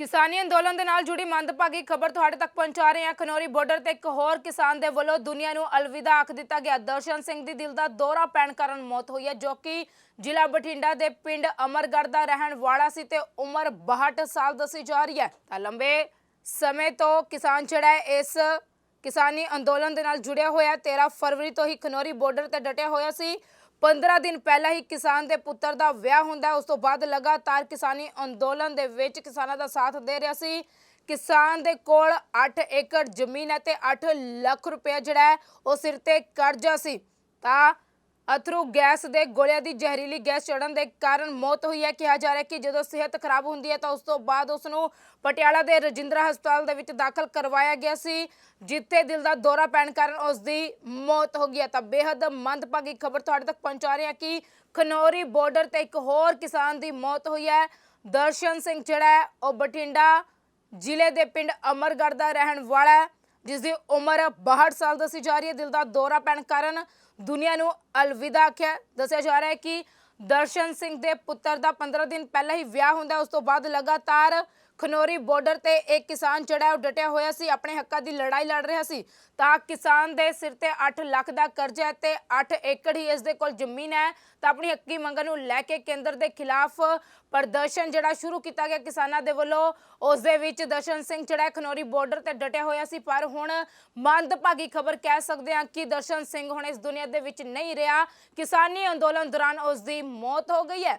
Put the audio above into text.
ਕਿਸਾਨੀ ਅੰਦੋਲਨ ਦੇ ਨਾਲ ਜੁੜੀ ਮੰਦਭਾਗੀ ਖਬਰ ਤੁਹਾਡੇ ਤੱਕ ਪਹੁੰਚਾ ਰਹੇ ਹਾਂ। ਖਨੌਰੀ ਬਾਰਡਰ ਤੇ ਇੱਕ ਹੋਰ ਕਿਸਾਨ ਦੇ ਵੱਲੋਂ ਦੁਨੀਆ ਨੂੰ ਅਲਵਿਦਾ ਆਖ ਦਿੱਤਾ ਗਿਆ। ਦਰਸ਼ਨ ਸਿੰਘ ਦੀ ਦਿਲ ਦਾ ਦੌਰਾ ਪੈਣ ਕਾਰਨ ਮੌਤ ਹੋਈ ਹੈ, ਜੋ ਕਿ ਜ਼ਿਲ੍ਹਾ ਬਠਿੰਡਾ ਦੇ ਪਿੰਡ ਅਮਰਗੜ੍ਹ ਦਾ ਰਹਿਣ ਵਾਲਾ ਸੀ ਤੇ ਉਮਰ 62 ਸਾਲ ਦੱਸੀ ਜਾ ਰਹੀ ਹੈ। ਤਾਂ ਲੰਬੇ ਸਮੇਂ ਤੋਂ ਕਿਸਾਨ ਜਿਹੜਾ ਹੈ, ਇਸ ਕਿਸਾਨੀ ਅੰਦੋਲਨ ਦੇ ਨਾਲ ਜੁੜਿਆ ਹੋਇਆ ਹੈ। 13 ਫਰਵਰੀ ਤੋਂ ਹੀ ਖਨੌਰੀ ਬਾਰਡਰ ਤੇ ਡਟਿਆ ਹੋਇਆ ਸੀ। 15 ਦਿਨ ਪਹਿਲਾਂ ਹੀ ਕਿਸਾਨ ਦੇ ਪੁੱਤਰ ਦਾ ਵਿਆਹ ਹੁੰਦਾ ਉਸ ਤੋਂ ਬਾਅਦ ਲਗਾਤਾਰ ਕਿਸਾਨੀ ਅੰਦੋਲਨ ਦੇ ਵਿੱਚ ਕਿਸਾਨਾਂ ਦਾ ਸਾਥ ਦੇ ਰਿਹਾ ਸੀ। ਕਿਸਾਨ ਦੇ ਕੋਲ 8 ਏਕੜ ਜ਼ਮੀਨ ਹੈ ਤੇ 8 ਲੱਖ ਰੁਪਏ ਜਿਹੜਾ ਹੈ, ਉਹ ਸਿਰ ਤੇ ਕਰਜ਼ਾ ਸੀ। ਤਾਂ ਅਥਰੂ ਗੈਸ ਦੇ ਗੋਲਿਆਂ ਦੀ ਜ਼ਹਿਰੀਲੀ ਗੈਸ ਚੜਨ ਦੇ ਕਾਰਨ ਮੌਤ ਹੋਈ ਹੈ। ਕਿਹਾ ਜਾ ਰਿਹਾ ਕਿ ਜਦੋਂ ਸਿਹਤ ਖਰਾਬ ਹੁੰਦੀ ਹੈ ਤਾਂ ਉਸ ਤੋਂ ਬਾਅਦ ਉਸ ਨੂੰ ਪਟਿਆਲਾ ਦੇ ਰਜਿੰਦਰਾ ਹਸਪਤਾਲ ਦੇ ਵਿੱਚ ਦਾਖਲ ਕਰਵਾਇਆ ਗਿਆ ਸੀ, ਜਿੱਥੇ ਦਿਲ ਦਾ ਦੌਰਾ ਪੈਣ ਕਾਰਨ ਉਸ ਦੀ ਮੌਤ ਹੋ ਗਈ ਹੈ। ਤਾਂ ਬੇहद ਮੰਦਭਾਗੀ ਖਬਰ ਤੁਹਾਡੇ ਤੱਕ ਪਹੁੰਚਾ ਰਹੇ ਹਾਂ ਕਿ ਖਨੌਰੀ ਬਾਰਡਰ ਤੇ ਇੱਕ ਹੋਰ ਕਿਸਾਨ ਦੀ ਮੌਤ ਹੋਈ ਹੈ। ਦਰਸ਼ਨ ਸਿੰਘ ਜਿਹੜਾ ਹੈ, ਉਹ ਬਠਿੰਡਾ ਜ਼ਿਲ੍ਹੇ ਦੇ ਪਿੰਡ ਅਮਰਗੜ੍ਹ ਦਾ ਰਹਿਣ ਵਾਲਾ ਹੈ। ਜਿਸ ਦੀ ਉਮਰ 62 ਸਾਲ ਦੱਸੀ ਜਾ ਰਹੀ ਹੈ। ਦਿਲ ਦਾ ਦੌਰਾ ਪੈਣ ਕਾਰਨ ਦੁਨੀਆ ਨੂੰ ਅਲਵਿਦਾ ਆਖਿਆ। ਦੱਸਿਆ ਜਾ ਰਿਹਾ ਹੈ ਕਿ ਦਰਸ਼ਨ ਸਿੰਘ ਦੇ ਪੁੱਤਰ ਦਾ 15 ਦਿਨ ਪਹਿਲਾਂ ਹੀ ਵਿਆਹ ਹੁੰਦਾ ਉਸ ਤੋਂ ਬਾਅਦ ਲਗਾਤਾਰ ਖਨੌਰੀ ਬਾਰਡਰ ਤੇ ਇੱਕ ਕਿਸਾਨ ਜਿਹੜਾ ਉਹ ਡਟਿਆ ਹੋਇਆ ਸੀ, ਆਪਣੇ ਹੱਕਾਂ ਦੀ ਲੜਾਈ ਲੜ ਰਿਹਾ ਸੀ। ਤਾਂ ਕਿਸਾਨ ਦੇ ਸਿਰ ਤੇ 8 ਲੱਖ ਦਾ ਕਰਜ਼ਾ ਹੈ ਤੇ 8 ਏਕੜ ਹੀ ਇਸ ਦੇ ਕੋਲ ਜ਼ਮੀਨ ਹੈ। ਤਾਂ ਆਪਣੀ ਹੱਕੀ ਮੰਗਾਂ ਨੂੰ ਲੈ ਕੇ ਕੇਂਦਰ ਦੇ ਖਿਲਾਫ ਪ੍ਰਦਰਸ਼ਨ ਜਿਹੜਾ ਸ਼ੁਰੂ ਕੀਤਾ ਗਿਆ ਕਿਸਾਨਾਂ ਦੇ ਵੱਲੋਂ। ਉਸ ਦੇ ਵਿੱਚ ਦਰਸ਼ਨ ਸਿੰਘ ਜਿਹੜਾ ਹੈ ਖਨੌਰੀ ਬਾਰਡਰ ਤੇ ਡਟਿਆ ਹੋਇਆ ਸੀ। ਪਰ ਹੁਣ ਮੰਦਭਾਗੀ ਖਬਰ ਕਹਿ ਸਕਦੇ ਹਾਂ ਕਿ ਦਰਸ਼ਨ ਸਿੰਘ ਹੁਣ ਇਸ ਦੁਨੀਆ ਦੇ ਵਿੱਚ ਨਹੀਂ ਰਿਹਾ। ਕਿਸਾਨੀ ਅੰਦੋਲਨ ਦੌਰਾਨ ਉਸ ਦੀ ਮੌਤ ਹੋ ਗਈ ਹੈ।